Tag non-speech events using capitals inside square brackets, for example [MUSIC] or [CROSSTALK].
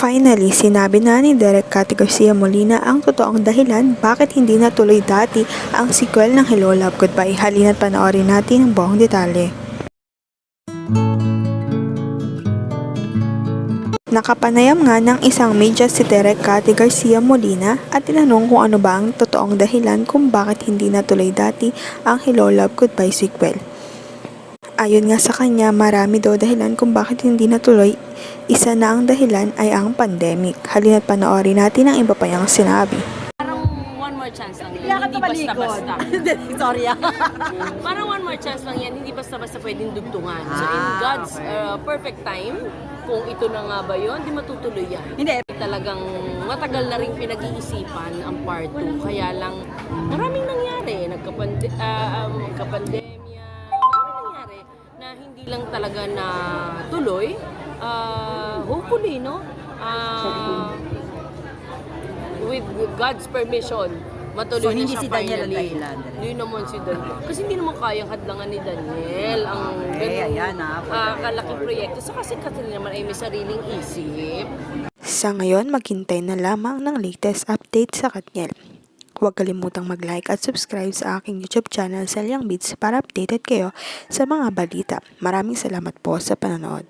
Finally, sinabi na ni Derek Cathy Garcia Molina ang totoong dahilan bakit hindi natuloy dati ang sequel ng Hello Love Goodbye. Halina't panoorin natin ang buong detalye. Nakapanayam nga ng isang media si Derek Cathy Garcia Molina at tinanong kung ano ba ang totoong dahilan kung bakit hindi natuloy dati ang Hello Love Goodbye sequel. Ayon nga sa kanya, marami daw dahilan kung bakit hindi natuloy. Isa na ang dahilan ay ang pandemic. Halina't panoorin natin ang iba pa niyang sinabi. Parang one more chance lang yan, hindi basta-basta. [LAUGHS] Sorry ah. Parang one more chance lang yan, hindi basta-basta pwedeng dugtungan. So in Ah, God's uh, perfect time, kung ito na nga ba yun, di matutuloy yan. Hindi. Talagang matagal na rin pinag-iisipan ang part 2. Kaya lang, maraming nangyari. Nagkapande ah, um, nagkapandemya, maraming nangyari na hindi lang talaga na tuloy. Ah, hopefully, no? Ah, with God's permission, matuloy So, na hindi siya si Daniel ang finally. dahilan? Hindi naman si Daniel. Kasi hindi naman kayang hadlangan ni Daniel ang Okay, ganung, ayan ah, for ah, the record. proyekto. So kasi Catherine naman ay may sariling isip. Sa ngayon, maghintay na lamang ng latest update sa Katniel. Huwag kalimutang mag-like at subscribe sa aking YouTube channel Selyang Beats para updated kayo sa mga balita. Maraming salamat po sa panonood.